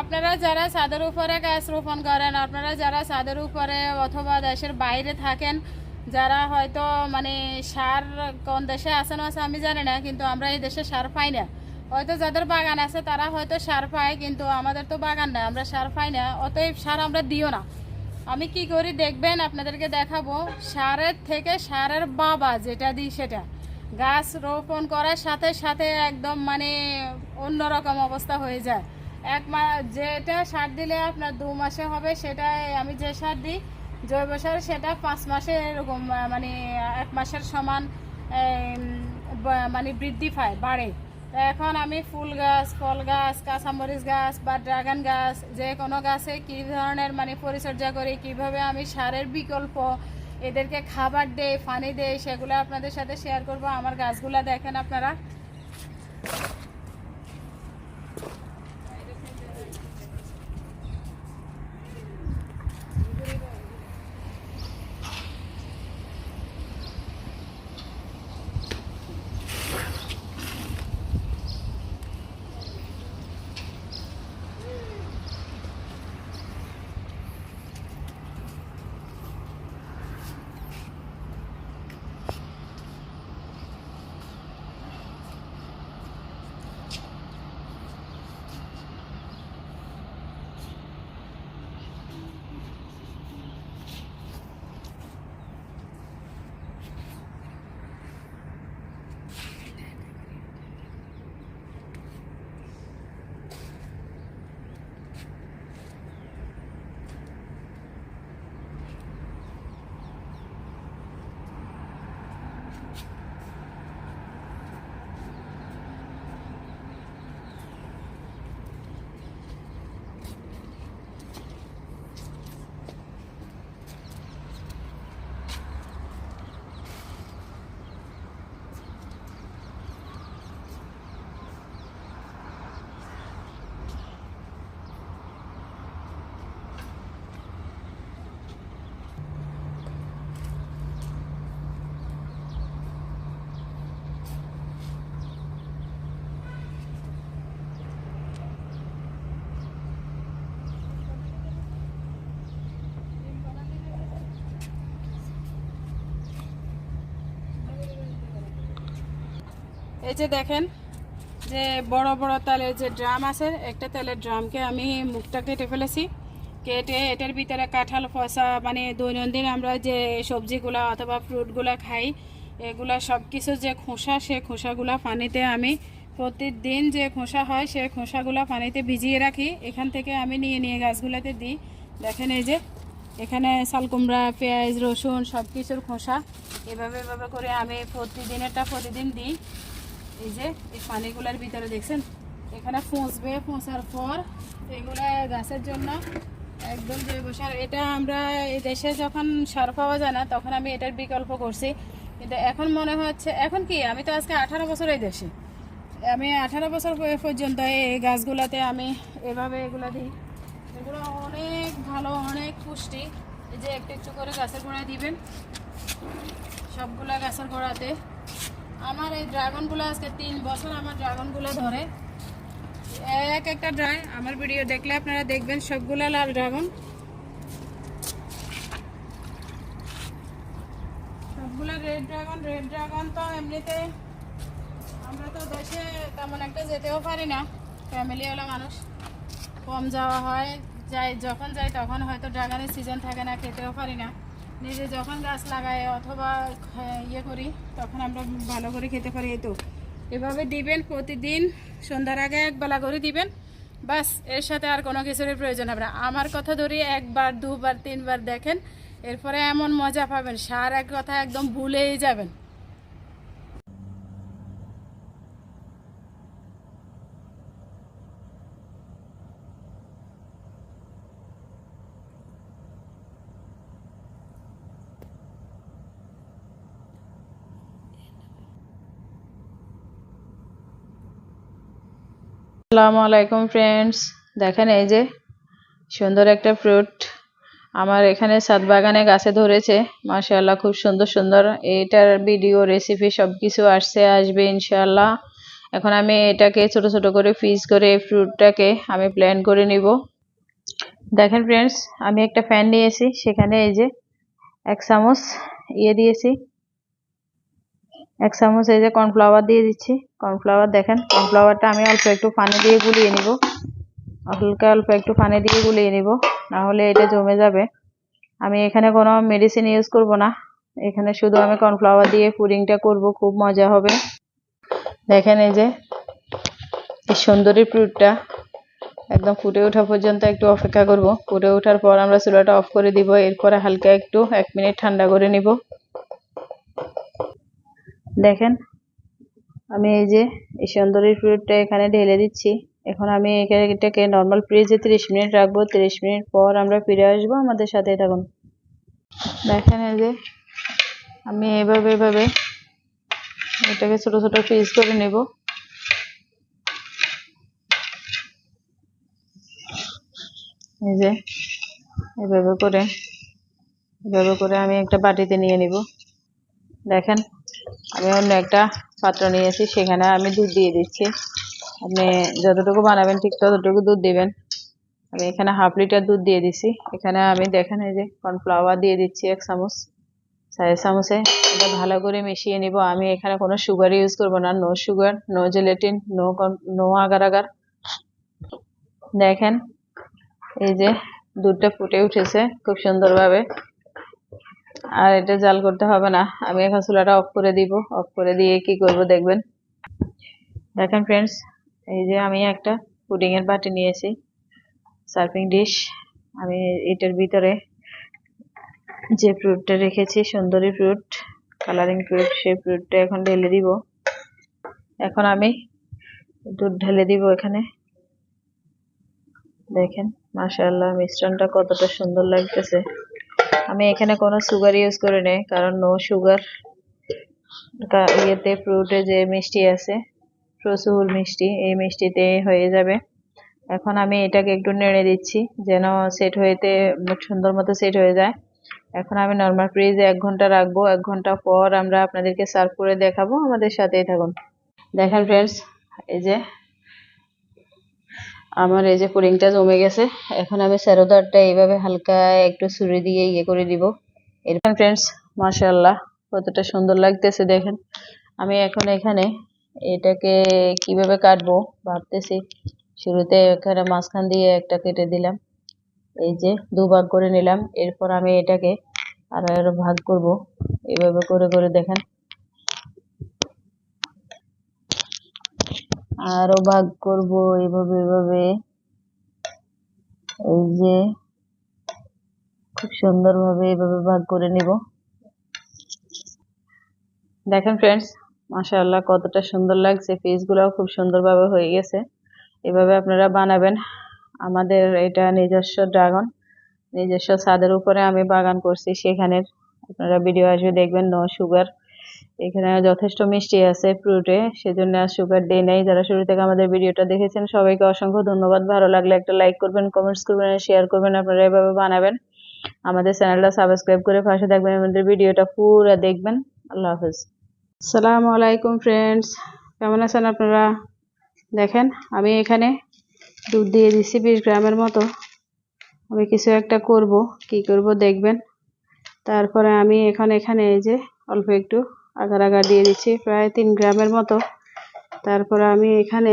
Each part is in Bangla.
আপনারা যারা ছাদের উপরে গাছ রোপণ করেন, আপনারা যারা ছাদের উপরে অথবা দেশের বাইরে থাকেন, যারা হয়তো মানে সার কোন দেশে আছে না আছে আমি জানি না, কিন্তু আমরা এই দেশে সার পাই না। হয়তো যাদের বাগান আছে তারা হয়তো সার পায়, কিন্তু আমাদের তো বাগান না আমরা সার পাই না, অতএব সার আমরা দিও না। আমি কি করি দেখবেন, আপনাদেরকে দেখাবো, সারের থেকে সারের বাবা যেটা দিই সেটা। গাছ রোপণ করার সাথে সাথে একদম মানে অন্যরকম অবস্থা হয়ে যায়। এক মা, যেটা সার দিলে আপনার দু মাসে হবে সেটা আমি যে সার দিই, জৈব সার, সেটা পাঁচ মাসে এরকম মানে এক মাসের সমান মানে বৃদ্ধি পায়, বাড়ে। তো এখন আমি ফুল গাছ, ফল গাছ, কাঁচামরিচ গাছ বা ড্রাগন গাছ, যে কোনো গাছে কী ধরনের মানে পরিচর্যা করি, কীভাবে আমি সারের বিকল্প এদেরকে খাবার দেই, পানি দেই, সেগুলো আপনাদের সাথে শেয়ার করব। আমার গাছগুলো দেখেন আপনারা। এই যে দেখেন, যে বড় বড় তেলের যে ড্রাম আছে, একটা তেলের ড্রামকে আমি মুখটা কেটে ফেলেছি। কেটে এটার ভিতরে কাঁঠাল ফসা মানে দৈনন্দিন আমরা যে সবজিগুলা অথবা ফ্রুটগুলা খাই, এগুলা সব কিছু যে খোসা, সে খোসাগুলা পানিতে আমি প্রতিদিন যে খোসা হয়, সে খোসাগুলা পানিতে ভিজিয়ে রাখি। এখান থেকে আমি নিয়ে নিয়ে গাছগুলোতে দিই। দেখেন এই যে, এখানে শালকুমড়া, পেঁয়াজ, রসুন সব কিছুর খোসা, এভাবে এভাবে করে আমি প্রতিদিনেরটা প্রতিদিন দিই। এই যে, এই পানিগুলোর ভিতরে দেখছেন? এখানে পৌঁছবে পৌঁছার পর এগুলা গাছের জন্য একদম জৈব সার। এটা আমরা এই দেশে যখন সার পাওয়া যায় না, তখন আমি এটার বিকল্প করছি। কিন্তু এখন মনে হচ্ছে, এখন কি? আমি তো আজকে আঠারো বছর এই দেশে। আমি আঠারো বছর পর্যন্ত এই গাছগুলাতে আমি এভাবে এগুলো দিই। এগুলো অনেক ভালো, অনেক পুষ্টি। এই যে একটু একটু করে গাছের গোড়ায় দিবেন। সবগুলা গাছের গোড়াতে। আমার এই ড্রাগনগুলো আজকে তিন বছর আমার ড্রাগনগুলো ধরে। এক একটা ড্রাই আমার ভিডিও দেখলে আপনারা দেখবেন সবগুলা লাল ড্রাগন। সবগুলা রেড ড্রাগন রেড ড্রাগন তো এমনিতে আমরা তো দেশে তেমন একটা যেতেও পারি না। ফ্যামিলিওয়ালা মানুষ। কম যাওয়া হয়, যাই যখন যাই তখন হয়তো ড্রাগনের সিজন থাকে না, খেতেও পারি না। নিজে যখন গাছ লাগাই অথবা ইয়ে করি, তখন আমরা ভালো করে খেতে পারি, এই তো। এভাবে দিবেন প্রতিদিন, সন্ধ্যার আগে একবেলা করে দিবেন বাসের সাথে আর কোনো কিছুরই প্রয়োজন হবে না। আমার কথা ধরি একবার, দুবার, তিনবার দেখেন, এরপরে এমন মজা পাবেন, সার এক কথা একদম ভুলেই যাবেন। আসসালামু আলাইকুম ফ্রেন্ডস দেখেন এই যে সুন্দর একটা ফ্রুট আমার এখানে সাত বাগানে গাছে ধরেছে। মাশাআল্লাহ, খুব সুন্দর সুন্দর। এটার ভিডিও রেসিপি সব কিছু আসছে, আসবে ইনশাআল্লাহ। এখন আমি এটাকে ছোট ছোট করে পিস করে ফ্রুটটাকে আমি প্ল্যান করে নিব। দেখেন ফ্রেন্ডস আমি একটা ফ্যান নিয়েছি। সেখানে এই যে এক চামচ ইয়ে দিয়েছি। এক চামচ এই যে কর্নফ্লাওয়ার দিয়ে দিচ্ছি। কর্নফ্লাওয়ার দেখেন কর্নফ্লাওয়ারটা আমি অল্প একটু পানি দিয়ে গুলিয়ে নিব। হালকা অল্প একটু পানি দিয়ে গুলিয়ে নিব, না হলে এটা জমে যাবে। আমি এখানে কোনো মেডিসিন ইউজ করব না। এখানে শুধু আমি কর্নফ্লাওয়ার দিয়ে পুডিংটা করব, খুব মজা হবে। দেখেন এই যে এই সুন্দরী ফ্রুটটা একদম ফুটে ওঠা পর্যন্ত একটু অপেক্ষা করব। ফুটে ওঠার পর আমরা চুলাটা অফ করে দিব, এরপরে হালকা একটু এক মিনিট ঠান্ডা করে নিব। দেখেন, আমি এই যে এই সুন্দরী ফ্রুটটা এখানে ঢেলে দিচ্ছি। এখন আমি এটাকে নর্মাল ফ্রিজে তিরিশ মিনিট রাখব। তিরিশ মিনিট পর আমরা ফিরে আসব আমাদের সাথে থাকুন। দেখেন এই যে, আমি এভাবে এভাবে এটাকে ছোট ছোট পিস করে নেব। এই যে, এভাবে করে এভাবে করে আমি একটা বাটিতে নিয়ে নিব। দেখেন আমি অন্য একটা পাত্র নিয়েছি সেখানে আমি দুধ দিয়ে দিচ্ছি। আপনি যতটুকু বানাবেন ঠিক ততটুকু দুধ দিবেন। আমি এখানে হাফ লিটার দুধ দিয়ে দিছি। এখানে আমি দেখেন এই যে কর্নফ্লাওয়ার দিয়ে দিচ্ছি এক চামচ, চায়ের চামচে। এটা ভালো করে মিশিয়ে নিব। আমি এখানে কোনো সুগার ইউজ করব না। No sugar no gelatin no no agar agar দেখেন, এই যে দুধটা ফুটে উঠেছে খুব সুন্দরভাবে। আর এটা জাল করতে হবে না। আমি এখন চুলাটা অফ করে দিব। অফ করে দিয়ে কি করব দেখবেন। দেখেন ফ্রেন্ডস এই যে আমি একটা পুডিংয়ের বাটি নিয়েছি সার্ভিং ডিশ আমি এটার ভিতরে যে ফ্রুটটা রেখেছি, সুন্দরী ফ্রুট কালারিং ফ্রুট সেই ফ্রুটটা এখন ঢেলে দিব। এখন আমি দুধ ঢেলে দিব এখানে। দেখেন, মাশাআল্লাহ, মিশ্রণটা কতটা সুন্দর লাগতেছে। আমি এখানে কোনো সুগার ইউজ করে নেই, কারণ নো সুগার ইয়েতে ফ্রুটে যে মিষ্টি আছে, প্রচুর মিষ্টি, এই মিষ্টিতে হয়ে যাবে। এখন আমি এটাকে একটু নেড়ে দিচ্ছি, যেন সেট হয়েতে সুন্দর মতো সেট হয়ে যায়। এখন আমি নর্মাল ফ্রিজে এক ঘণ্টা রাখব, এক ঘণ্টা পর আমরা আপনাদেরকে সার্ভ করে দেখাবো, আমাদের সাথেই থাকুন। দেখেন ফ্রেন্ডস এই যে আমার এই যে পুডিংটা জমে গেছে, এখন আমি সেরোদারটা এইভাবে হালকা একটু ছুরি দিয়ে ইয়ে করে দিব। এরকম ফ্রেন্ডস মাশাআল্লাহ, কতটা সুন্দর লাগতেছে দেখেন। আমি এখন এখানে এটাকে কীভাবে কাটবো ভাবতেছি, শুরুতে এখানে মাঝখান দিয়ে একটা কেটে দিলাম। এই যে দু ভাগ করে নিলাম, এরপর আমি এটাকে আরও ভাগ করব। এভাবে করে করে দেখেন। আরও ভাগ করব এভাবে এভাবে। এই যে, খুব সুন্দরভাবে এভাবে ভাগ করে নিব। দেখেন ফ্রেন্ডস মাশাআল্লাহ কতটা সুন্দর লাগছে। পিসগুলোও খুব সুন্দরভাবে হয়ে গেছে। এভাবে আপনারা বানাবেন। আমাদের এটা নিজস্ব ড্রাগন নিজস্ব ছাদের উপরে আমি বাগান করছি সেখানের। আপনারা ভিডিও আসবে দেখবেন নো সুগার এখানে যথেষ্ট মিষ্টি আছে ফ্রুটে সেজন্য আর সুগার ডে নাই। যারা শুরু থেকে আমাদের ভিডিওটা দেখেছেন, সবাইকে অসংখ্য ধন্যবাদ। ভালো লাগলে একটা লাইক করবেন কমেন্টস করবেন শেয়ার করবেন। আপনারা এভাবে বানাবেন। আমাদের চ্যানেলটা সাবস্ক্রাইব করে পাশে থাকবেন আমাদের ভিডিওটা পুরো দেখবেন। আল্লাহ হাফেজ। আসসালামু আলাইকুম ফ্রেন্ডস কেমন আছেন আপনারা? দেখেন, আমি এখানে দুধ দিয়ে দিচ্ছি বিশ গ্রামের মতো। আমি কিছু একটা করব। কি করব দেখবেন। তারপরে আমি এখন এখানে এই যে অল্প একটু আগার আগার দিয়ে দিচ্ছি, প্রায় তিন গ্রামের মতো। তারপর আমি এখানে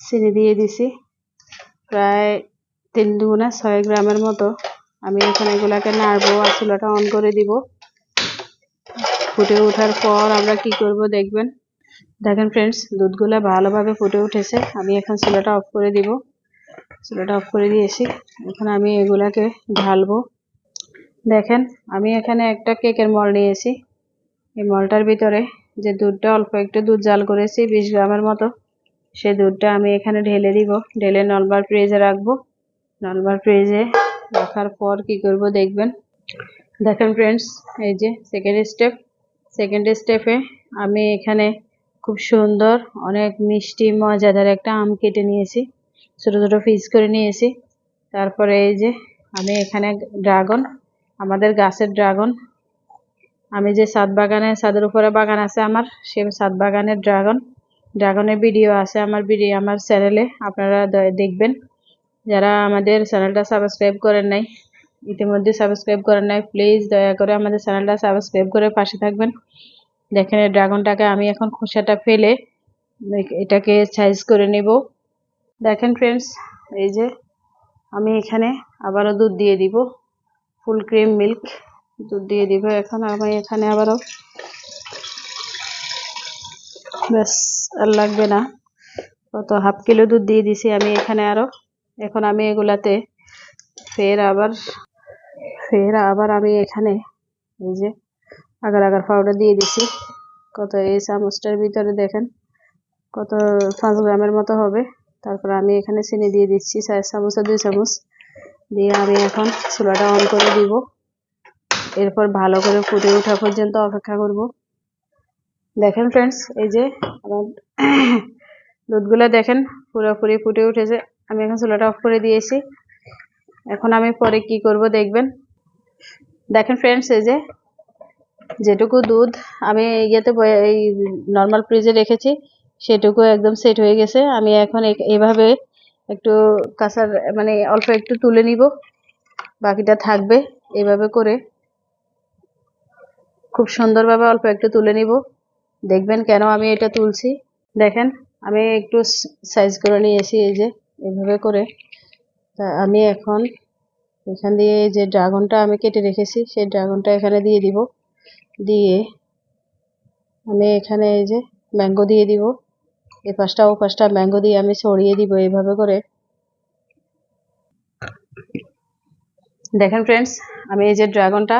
চিনি দিয়ে দিছি, প্রায় তিন দুগুণা ছয় গ্রামের মতো। আমি এখানে এগুলাকে নাড়বো আর চুলাটা অন করে দিব। ফুটে ওঠার পর আমরা কি করব দেখবেন। দেখেন ফ্রেন্ডস দুধগুলো ভালোভাবে ফুটে উঠেছে। আমি এখন চুলাটা অফ করে দিব। চুলাটা অফ করে দিয়েছি। এখন আমি এগুলাকে ঢালবো। দেখেন, আমি এখানে একটা কেকের মল নিয়েছি। এই মলটার ভিতরে যে দুধটা অল্প একটু দুধ জাল করেছি, বিশ গ্রামের মতো সেই দুধটা আমি এখানে ঢেলে দিব। ঢেলে নলবার ফ্রিজে রাখব। নলবার ফ্রিজে রাখার পর কি করব দেখবেন। দেখেন ফ্রেন্ডস এই যে সেকেন্ড স্টেপ সেকেন্ড স্টেপে আমি এখানে খুব সুন্দর, অনেক মিষ্টি, মজাদার একটা আম কেটে নিয়েছি। ছোটো ছোটো পিস করে নিয়েছি। তারপরে এই যে আমি এখানে ড্রাগন আমাদের গাছের ড্রাগন আমি যে সাত বাগানে ছাদের উপরে বাগান আছে আমার সে সাত বাগানের ড্রাগন, ড্রাগনের ভিডিও আছে আমার ভিডিও, আমার চ্যানেলে আপনারা দেখবেন। যারা আমাদের চ্যানেলটা সাবস্ক্রাইব করেন নাই, ইতিমধ্যে সাবস্ক্রাইব করেন নাই প্লিজ দয়া করে আমাদের চ্যানেলটা সাবস্ক্রাইব করে পাশে থাকবেন। দেখেন এই ড্রাগনটাকে আমি এখন খোসাটা ফেলে এটাকে সাইজ করে নেব। দেখেন ফ্রেন্ডস এই যে আমি এখানে আবারও দুধ দিয়ে দিব ফুল ক্রিম মিল্ক দুধ দিয়ে দিব এখন আমি এখানে আবারও। ব্যাস, আর লাগবে না। কত হাফ কিলো দুধ দিয়ে দিছি আমি এখানে আরও এখন আমি এগুলাতে ফের আবার ফের আবার আমি এখানে এই যে আগার আগার পাউডার দিয়ে দিছি। কত এই চামচটার ভিতরে দেখেন, কত পাঁচ গ্রামের মতো হবে। তারপর আমি এখানে চিনি দিয়ে দিচ্ছি, চার চামচ দুই চামচ। দিয়ে আমি এখন চুলাটা অন করে দিব। এরপর ভালো করে ফুটে ওঠা পর্যন্ত অপেক্ষা করব। দেখেন ফ্রেন্ডস এই যে আমার দুধগুলো দেখেন, পুরোপুরি ফুটে উঠেছে। আমি এখন চুলাটা অফ করে দিয়েছি। এখন আমি পরে কি করব দেখবেন। দেখেন ফ্রেন্ডস এই যে যেটুকু দুধ আমি ইয়েতে এই নর্মাল ফ্রিজে রেখেছি, সেটুকু একদম সেট হয়ে গেছে। আমি এখন এভাবে একটু কাঁচার মানে অল্প একটু তুলে নিব। বাকিটা থাকবে এভাবে করে। খুব সুন্দরভাবে অল্প একটু তুলে নিব। দেখবেন কেন আমি এটা তুলছি। দেখেন, আমি একটু সাইজ করে নিয়েছি এই যে, এভাবে করে। তা আমি এখন এখান দিয়ে যে ড্রাগনটা আমি কেটে রেখেছি, সেই ড্রাগনটা এখানে দিয়ে দিব। দিয়ে আমি এখানে এই যে ম্যাঙ্গো দিয়ে দিব। এ পাশটা, ও পাশটা ম্যাঙ্গো দিয়ে আমি ছড়িয়ে দিব এইভাবে করে। দেখেন ফ্রেন্ডস আমি এই যে ড্রাগনটা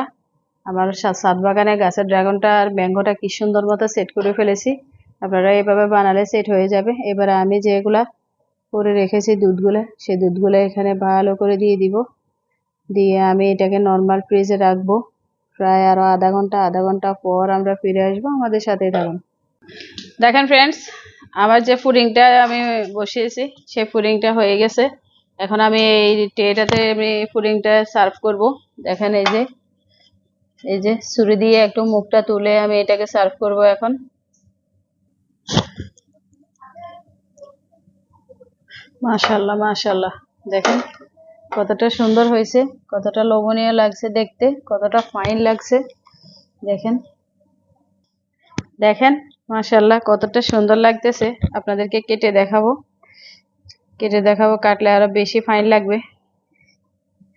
আমার সা- ছাদ বাগানে গাছের ড্রাগনটা আর ম্যাঙ্গোটা কি সুন্দর মতো সেট করে ফেলেছি। আপনারা এভাবে বানালে সেট হয়ে যাবে। এবারে আমি যেগুলা করে রেখেছি দুধগুলো সেই দুধগুলো এখানে ভালো করে দিয়ে দিব। দিয়ে আমি এটাকে নর্মাল ফ্রিজে রাখব। প্রায় আরও আধা ঘণ্টা আধা ঘণ্টা পর আমরা ফিরে আসব আমাদের সাথে থাকুন। দেখেন ফ্রেন্ডস আমার যে পুডিংটা আমি বসিয়েছি, সেই পুডিংটা হয়ে গেছে। এখন আমি এই ট্রেটাতে আমি পুডিংটা সার্ভ করব। দেখেন এই যে এই যে ছুরি দিয়ে একটু মুখটা তুলে আমি এটাকে সার্ভ করব এখন। মাশাল্লাহ মাশাল্লাহ। দেখেন কতটা সুন্দর হয়েছে, কতটা লোভনীয় লাগছে দেখতে, কতটা ফাইন লাগছে। দেখেন দেখেন, মাশাল্লাহ, কতটা সুন্দর লাগতেছে। আপনাদেরকে কেটে দেখাবো। কেটে দেখাবো, কাটলে আরও বেশি ফাইন লাগবে।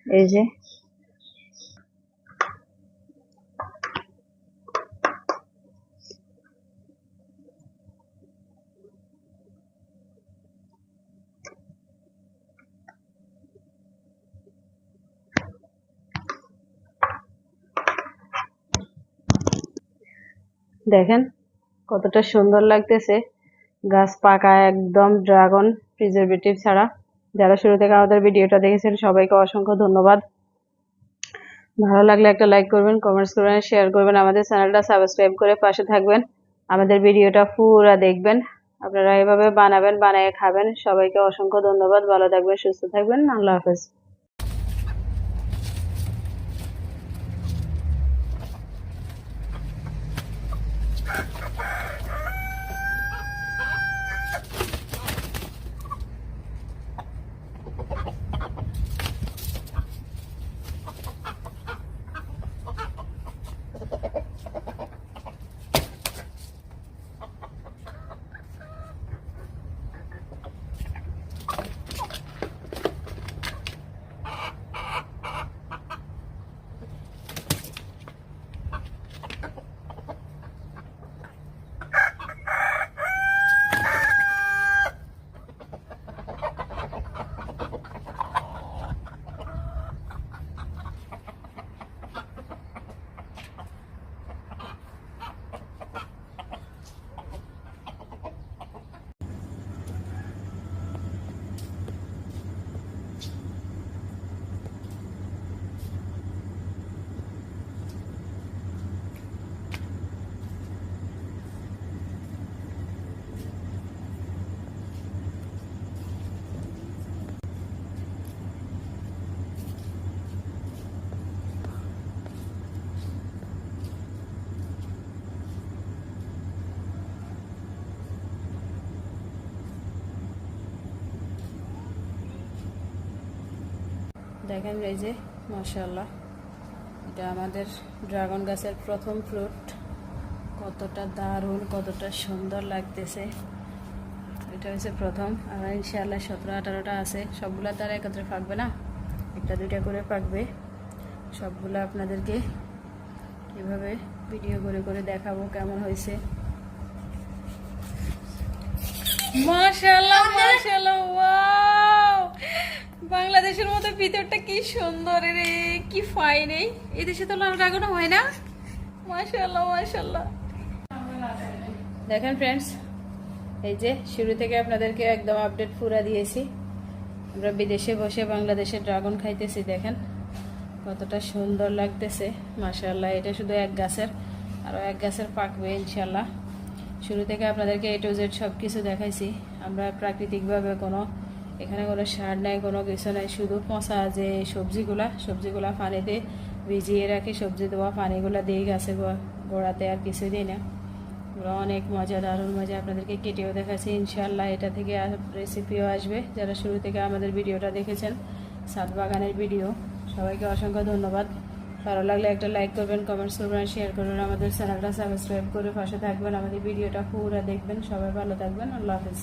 এই যে দেখেন, কতটা সুন্দর লাগতেছে। গাছ পাকা একদম ড্রাগন প্রিজারভেটিভ ছাড়া। যারা শুরু থেকে আমাদের ভিডিওটা দেখেছেন, সবাইকে অসংখ্য ধন্যবাদ। ভালো লাগলে একটা লাইক করবেন কমেন্টস করবেন শেয়ার করবেন। আমাদের চ্যানেলটা সাবস্ক্রাইব করে পাশে থাকবেন। আমাদের ভিডিওটা পুরো দেখবেন। আপনারা এভাবে বানাবেন, বানিয়ে খাবেন। সবাইকে অসংখ্য ধন্যবাদ। ভালো থাকবেন, সুস্থ থাকবেন। আল্লাহ হাফেজ। দেখেন এই যে মাশাল্লাহ এটা আমাদের ড্রাগন গাছের প্রথম ফ্রুট। কতটা দারুণ, কতটা সুন্দর লাগতেছে। এটা হচ্ছে প্রথম। আর ইনশাআল্লাহ সতেরো, আঠারোটা আছে। সবগুলা তারা একত্রে পাকবে না? একটা, দুইটা করে পাকবে সবগুলো আপনাদেরকে এভাবে ভিডিও করে করে দেখাবো কেমন হয়েছে। মাশাআল্লাহ মাশাআল্লাহ ওয়াও বাংলাদেশের মতো ভিতরটা কি সুন্দর রে, কি ফাইন এই। এই দেশে তো লাল ড্রাগনও হয় না। মাশাআল্লাহ মাশাআল্লাহ। দেখেন ফ্রেন্ডস এই যে শুরু থেকে আপনাদেরকে একদম আপডেট পুরা দিয়েছি। আমরা বিদেশে বসে বাংলাদেশের ড্রাগন খাইতেছি, দেখেন। কতটা সুন্দর লাগতেছে, মাশাআল্লাহ। এটা শুধু এক গাছের, আরও এক গাছের পাকবে ইনশাল্লাহ শুরু থেকে আপনাদেরকে এ টু জেড সব কিছু দেখাইছি। আমরা প্রাকৃতিকভাবে কোনো এখানে কোনো সার নাই, কোনো কিছু নাই, শুধু পচা যে সবজিগুলা সবজিগুলা পানিতে ভিজিয়ে রাখি, সবজি দেওয়া পানিগুলা দিয়ে গাছে গোড়াতে আর কিছু দিই না। ওরা অনেক মজা, দারুণ মজা আপনাদেরকে কেটেও দেখাচ্ছি ইনশাল্লাহ এটা থেকে রেসিপিও আসবে। যারা শুরু থেকে আমাদের ভিডিওটা দেখেছেন, সাত বাগানের ভিডিও, সবাইকে অসংখ্য ধন্যবাদ। ভালো লাগলে একটা লাইক করবেন কমেন্টস করবেন শেয়ার করবেন। আমাদের চ্যানেলটা সাবস্ক্রাইব করে পাশে থাকবেন। আমাদের ভিডিওটা পুরো দেখবেন। সবাই ভালো থাকবেন। আল্লাহ হাফিজ।